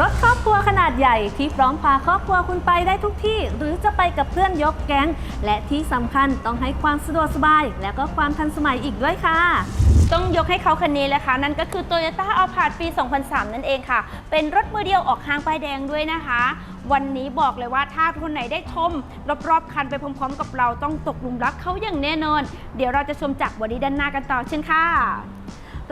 รถครอบครัวขนาดใหญ่ที่พร้อมพาครอบครัวคุณไปได้ทุกที่ หรือจะไปกับเพื่อนยกแก๊ง และที่สำคัญต้องให้ความสะดวกสบาย และก็ความทันสมัยอีกด้วยค่ะ ต้องยกให้เขาคันนี้เลยค่ะ นั่นก็คือ Toyota a l p a r d ปี 2003 นั่นเองค่ะ เป็นรถมือเดียวออกห้างป้ายแดงด้วยนะคะ วันนี้บอกเลยว่าถ้าคนไหนได้ชมรอบๆคันไปพร้อมๆ กับเราต้องตกหลุมรักเขาอย่างแน่นอน เดี๋ยวเราจะชมจากบอดี้ด้านหน้ากันต่อเชิญค่ะ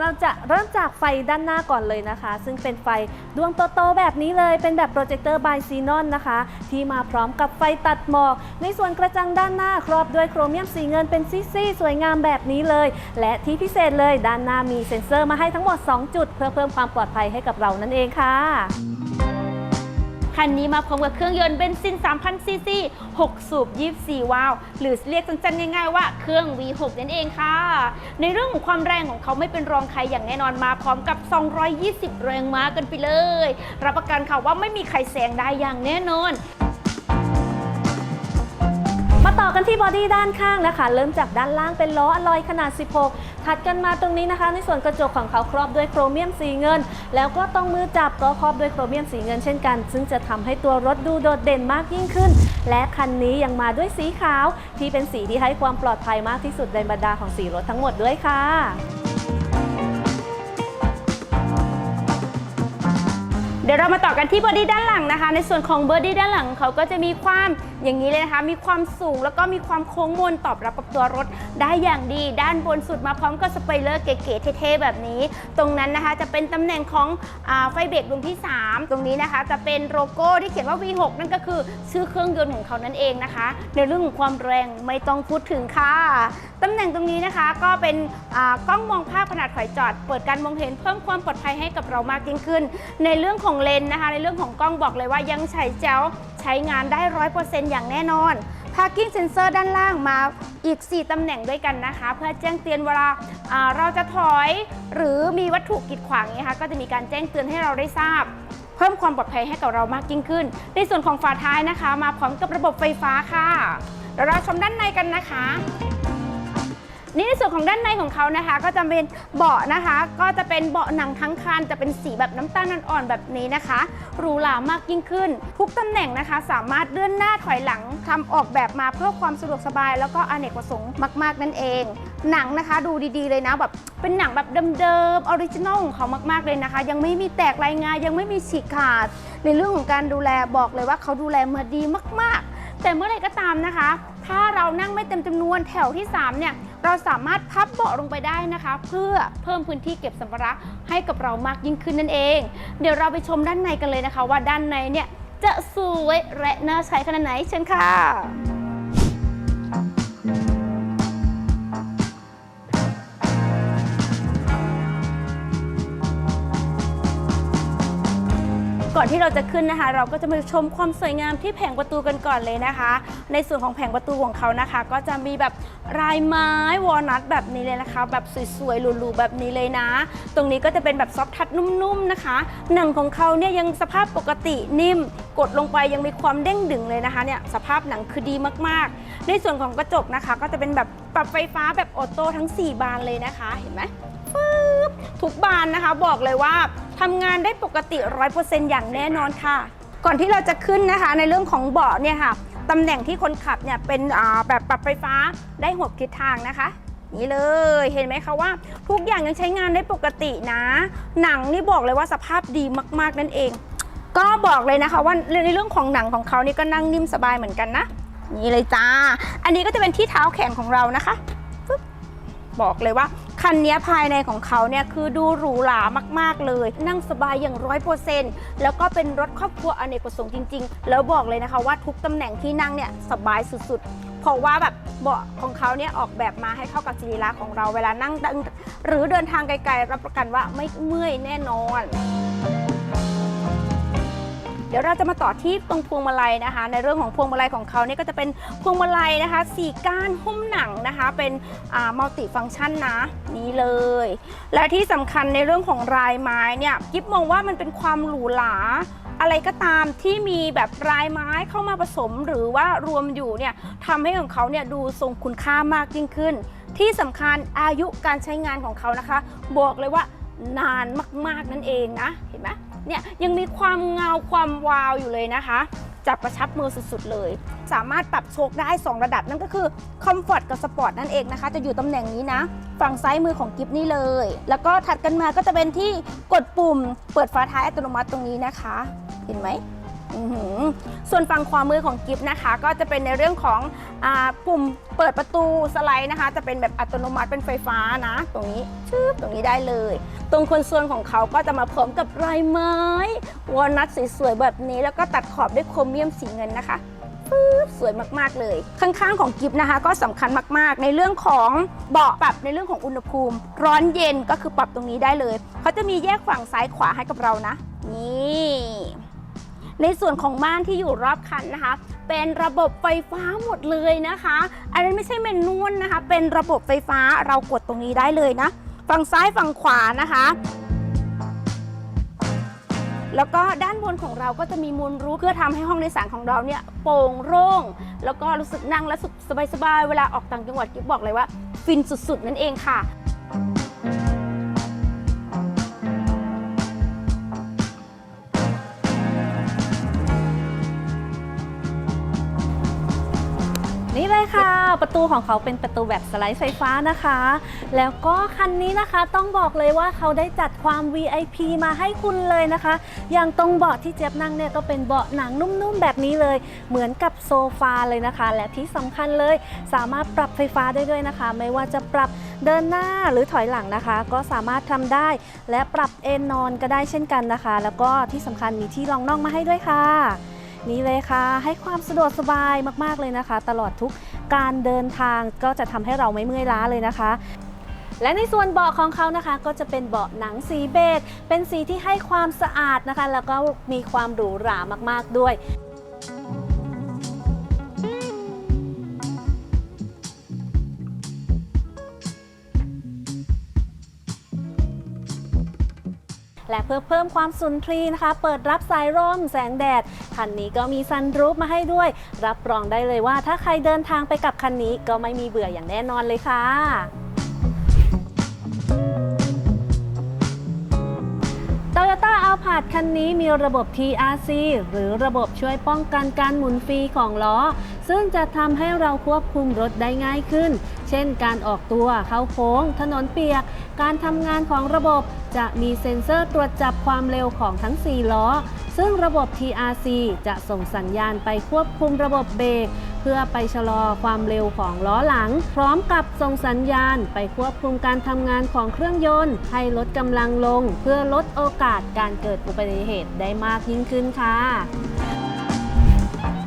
เราจะเริ่มจากไฟด้านหน้าก่อนเลยนะคะ ซึ่งเป็นไฟดวงโตๆแบบนี้เลยเป็นแบบโปรเจคเตอร์บายซีนอนนะคะ ที่มาพร้อมกับไฟตัดหมอก ในส่วนกระจังด้านหน้าครอบด้วยโครเมียมสีเงินเป็นซี่ๆสวยงามแบบนี้เลย และที่พิเศษเลยด้านหน้ามีเซ็นเซอร์มาให้ทั้งหมด 2 จุด เพื่อเพิ่มความปลอดภัยให้กับเรานั่นเองค่ะ คันนี้มาพร้อมกับเครื่องยนต์เบนซิน 3,000 ซีซี 6 สูบ 24 วาล์วหรือเรียกสั้นๆง่ายๆว่าเครื่อง V6 นั่นเองค่ะ ในเรื่องของความแรงของเขาไม่เป็นรองใครอย่างแน่นอนมาพร้อมกับ 220 แรงม้ากันไปเลย รับประกันค่ะว่าไม่มีใครแซงได้อย่างแน่นอนมาต่อกันที่บอดี้ด้านข้างนะคะ เริ่มจากด้านล่างเป็นล้ออะลอยขนาด 16 ถัดกันมาตรงนี้นะคะ ในส่วนกระจกของเขาครอบด้วยโครเมียมสีเงิน แล้วก็ต้องมือจับก็ครอบด้วยโครเมียมสีเงินเช่นกัน ซึ่งจะทำให้ตัวรถดูโดดเด่นมากยิ่งขึ้น และคันนี้ยังมาด้วยสีขาว ที่เป็นสีที่ให้ความปลอดภัยมากที่สุดในบรรดาของสีรถทั้งหมดด้วยค่ะ เดี๋ยวเรามาต่อกันที่บอดี้ด้านหลังนะคะ ในส่วนของบอดี้ด้านหลังเขาก็จะมีความอย่างนี้เลยนะคะ มีความสูงแล้วก็มีความโค้งมนตอบรับกับตัวรถได้อย่างดี ด้านบนสุดมาพร้อมกับสปอยเลอร์เก๋ๆเท่ๆแบบนี้ ตรงนั้นนะคะจะเป็นตำแหน่งของอไฟเบรกดวงที่ 3 ตรงนี้นะคะจะเป็นโลโก้ที่เขียนว่า V6 นั่นก็คือชื่อเครื่องยนต์ของเขานั่นเองนะคะ ในเรื่องของความแรงไม่ต้องพูดถึงค่ะตำแหน่งตรงนี้นะคะก็เป็นกล้องมองภาพขนาดถอยจอด เปิดการมองเห็นเพิ่มความปลอดภัยให้กับเรามากยิ่งขึ้น ในเรื่องของเลนนะคะ ในเรื่องของกล้องบอกเลยว่ายังใช้แจ๋วใช้งานได้ร้อยเปอร์เซ็นต์อย่างแน่นอน Parking Sensor ด้านล่างมาอีก 4 ตำแหน่งด้วยกันนะคะ เพื่อแจ้งเตือนเวลาเราจะถอยหรือมีวัตถุกีดขวางนี้ค่ะก็จะมีการแจ้งเตือนให้เราได้ทราบ เพิ่มความปลอดภัยให้กับเรามากยิ่งขึ้น ในส่วนของฝาท้ายนะคะ มาพร้อมกับระบบไฟฟ้าค่ะเราชมด้านในกันนะคะ นี่ในส่วนของด้านในของเขานะคะ ก็จะเป็นเบาะนะคะ ก็จะเป็นเบาะหนังทั้งคัน จะเป็นสีแบบน้ำตาลอ่อนๆแบบนี้นะคะหรูหรามากยิ่งขึ้น ทุกตำแหน่งนะคะ สามารถเลื่อนหน้าถอยหลังทำออกแบบมาเพื่อความสะดวกสบาย แล้วก็อเนกประสงค์มาก ๆ นั่นเอง หนังนะคะดูดีๆเลยนะแบบเป็นหนังแบบเดิมๆออริจินอลของเขามาก ๆ เลยนะคะ ยังไม่มีแตกรายงานยังไม่มีฉีกขาด ในเรื่องของการดูแลบอกเลยว่าเขาดูแลมาดีมาก ๆ แต่เมื่อไรก็ตามนะคะ ถ้าเรานั่งไม่เต็มจำนวนแถวที่3เนี่ยเราสามารถพับเบาะลงไปได้นะคะ เพื่อเพิ่มพื้นที่เก็บสัมภาระให้กับเรามากยิ่งขึ้นนั่นเอง เดี๋ยวเราไปชมด้านในกันเลยนะคะ ว่าด้านในเนี่ยจะสวยและน่าใช้ขนาดไหนเชิญค่ะ ก่อนที่เราจะขึ้นนะคะ เราก็จะมาชมความสวยงามที่แผงประตูกันก่อนเลยนะคะ ในส่วนของแผงประตูของเขานะคะ ก็จะมีแบบลายไม้วอลนัทแบบนี้เลยนะคะ แบบสวยๆหรูๆแบบนี้เลยนะ ตรงนี้ก็จะเป็นแบบซอฟทัชนุ่มๆนะคะ หนังของเขาเนี่ยยังสภาพปกตินิ่ม กดลงไปยังมีความเด้งดึงเลยนะคะเนี่ยสภาพหนังคือดีมากๆ ในส่วนของกระจกนะคะ ก็จะเป็นแบบปรับไฟฟ้าแบบออโต้ทั้ง 4 บานเลยนะคะเห็นไหมปึ๊บทุกบานนะคะบอกเลยว่า ทำงานได้ปกติ 100%อย่างแน่นอนค่ะ ก่อนที่เราจะขึ้นนะคะในเรื่องของเบาะเนี่ยค่ะตำแหน่งที่คนขับเนี่ยเป็นอ่าแบบปรับไฟฟ้าได้หกทิศทางนะคะนี่เลยเห็นไหมคะว่า ทุกอย่างยังใช้งานได้ปกตินะ หนังนี่บอกเลยว่าสภาพดีมาก ๆ นั่นเอง ก็บอกเลยนะคะว่าในเรื่องของหนังของเขานี่ก็นั่งนิ่มสบายเหมือนกันนะนี่เลยจ้า อันนี้ก็จะเป็นที่เท้าแขนของเรานะคะ บอกเลยว่า คันนี้ภายในของเขาเนี่ยคือดูหรูหรามาก ๆ เลย นั่งสบายอย่างร้อยเปอร์เซ็นต์แล้วก็เป็นรถครอบครัวอเนกประสงค์จริง ๆ แล้วบอกเลยนะคะว่าทุกตำแหน่งที่นั่งเนี่ยสบายสุดๆ เพราะว่าแบบเบาะของเขาเนี่ยออกแบบมาให้เข้ากับสรีระของเราเวลานั่งหรือเดินทางไกลๆรับประกันว่าไม่เมื่อยแน่นอน ดี๋ยวเราจะมาต่อที่ตรงพวงมาลัยนะคะ ในเรื่องของพวงมาลัยของเขาเนี่ยก็จะเป็นพวงมาลัยนะคะสี่ก้านหุ้มหนังนะคะ เป็นมัลติฟังก์ชันนะนี้เลย และที่สำคัญในเรื่องของลายไม้เนี่ยกิฟมองว่ามันเป็นความหรูหราอะไรก็ตามที่มีแบบลายไม้เข้ามาผสมหรือว่ารวมอยู่เนี่ยทำให้ของเขาเนี่ยดูทรงคุณค่ามากยิ่งขึ้น ที่สำคัญอายุการใช้งานของเขานะคะ บอกเลยว่านานมากๆนั่นเองนะ เห็นไหม เนี่ยยังมีความเงาความวาวอยู่เลยนะคะจับกระชับมือสุดๆเลย สามารถปรับโชคได้ 2 ระดับนั่นก็คือคอมฟอร์ตกับสปอร์ตนั่นเองนะคะ จะอยู่ตำแหน่งนี้นะ ฝั่งซ้ายมือของกิฟนี่เลย แล้วก็ถัดกันมาก็จะเป็นที่กดปุ่ม เปิดฝาท้ายอัตโนมัติตรงนี้นะคะ เห็นไหม ส่วนฝั่งขวามือของกิฟนะคะ ก็จะเป็นในเรื่องของอปุ่มเปิดประตูสไลด์นะคะ จะเป็นแบบอัตโนมัติเป็นไฟฟ้านะ ตรงนี้ชืบตรงนี้ได้เลย ตรงคอนโซลของเขาก็จะมาพร้อมกับลายไม้วอลนัทสวยๆแบบนี้ แล้วก็ตัดขอบด้วยโครเมียมสีเงินนะคะปึ๊บสวยมากๆเลย ข้างๆของกิฟนะคะ ก็สำคัญมากๆ ในเรื่องของเบาะปรับในเรื่องของอุณหภูมิ ร้อนเย็นก็คือปรับตรงนี้ได้เลยเขาจะมีแยกฝั่งซ้ายขวาให้กับเรานะ นี่ ในส่วนของม่านที่อยู่รอบคันนะคะ เป็นระบบไฟฟ้าหมดเลยนะคะ อันนี้นไม่ใช่เมนนนะคะ เป็นระบบไฟฟ้าเรากดตรงนี้ได้เลยนะ ฝั่งซ้ายฝั่งขวานะคะแล้วก็ด้านบนของเราก็จะมีมูลรูปเพื่อทำให้ห้องโดยสารของเราเนี่ยโปร่งโล่งแล้วก็รู้สึกนั่งและสุขสบายๆ เวลาออกต่างจังหวัดกิ๊บบอกเลยว่า ฟินสุดๆ นั่นเองค่ะ ค่ะ ประตูของเขาเป็นประตูแบบสไลด์ไฟฟ้านะคะ แล้วก็คันนี้นะคะต้องบอกเลยว่าเขาได้จัดความ VIP มาให้คุณเลยนะคะ อย่างตรงเบาะที่เจี๊ยบนั่งเนี่ยก็เป็นเบาะหนังนุ่มๆแบบนี้เลย เหมือนกับโซฟาเลยนะคะ และที่สำคัญเลยสามารถปรับไฟฟ้าได้ด้วยนะคะ ไม่ว่าจะปรับเดินหน้าหรือถอยหลังนะคะ ก็สามารถทำได้ และปรับเอนนอนก็ได้เช่นกันนะคะ แล้วก็ที่สำคัญมีที่รองน่องมาให้ด้วยค่ะ นี่เลยค่ะ ให้ความสะดวกสบายมากๆเลยนะคะ ตลอดทุกการเดินทางก็จะทำให้เราไม่เมื่อยล้าเลยนะคะและในส่วนเบาะของเขานะคะ ก็จะเป็นเบาะหนังสีเบจเป็นสีที่ให้ความสะอาดนะคะ แล้วก็มีความหรูหรามากๆด้วย และเพื่อเพิ่มความสุนทรีนะคะ เปิดรับสายร่มแสงแดด คันนี้ก็มีซันรูฟมาให้ด้วย รับรองได้เลยว่าถ้าใครเดินทางไปกับคันนี้ก็ไม่มีเบื่ออย่างแน่นอนเลยค่ะ Toyota Alphard คันนี้มีระบบ TRC หรือระบบช่วยป้องกันการหมุนฟรีของล้อ ซึ่งจะทำให้เราควบคุมรถได้ง่ายขึ้น เช่นการออกตัวเข้าโค้ง ถนนเปียก การทำงานของระบบจะมีเซ็นเซอร์ตรวจจับความเร็วของทั้ง 4 ล้อ ซึ่งระบบ TRC จะส่งสัญญาณไปควบคุมระบบเบรก พื่อไปชะลอความเร็วของล้อหลัง พร้อมกับส่งสัญญาณไปควบคุมการทำงานของเครื่องยนต์ ให้ลดกำลังลง เพื่อลดโอกาสการเกิดอุบัติเหตุได้มากยิ่งขึ้นค่ะ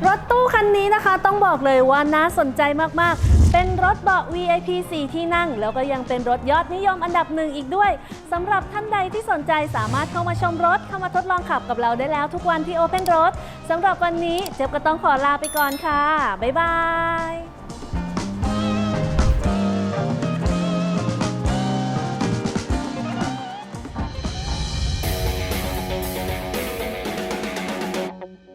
รถตู้คันนี้นะคะต้องบอกเลยว่าน่าสนใจมากๆ เป็นรถเบาะ VIP 4 ที่นั่ง แล้วก็ยังเป็นรถยอดนิยมอันดับหนึ่งอีกด้วยสำหรับท่านใดที่สนใจสามารถเข้ามาชมรถ เข้ามาทดลองขับกับเราได้แล้วทุกวันที่ Open Road สำหรับวันนี้เจ็บก็ต้องขอลาไปก่อนค่ะ บ๊ายบาย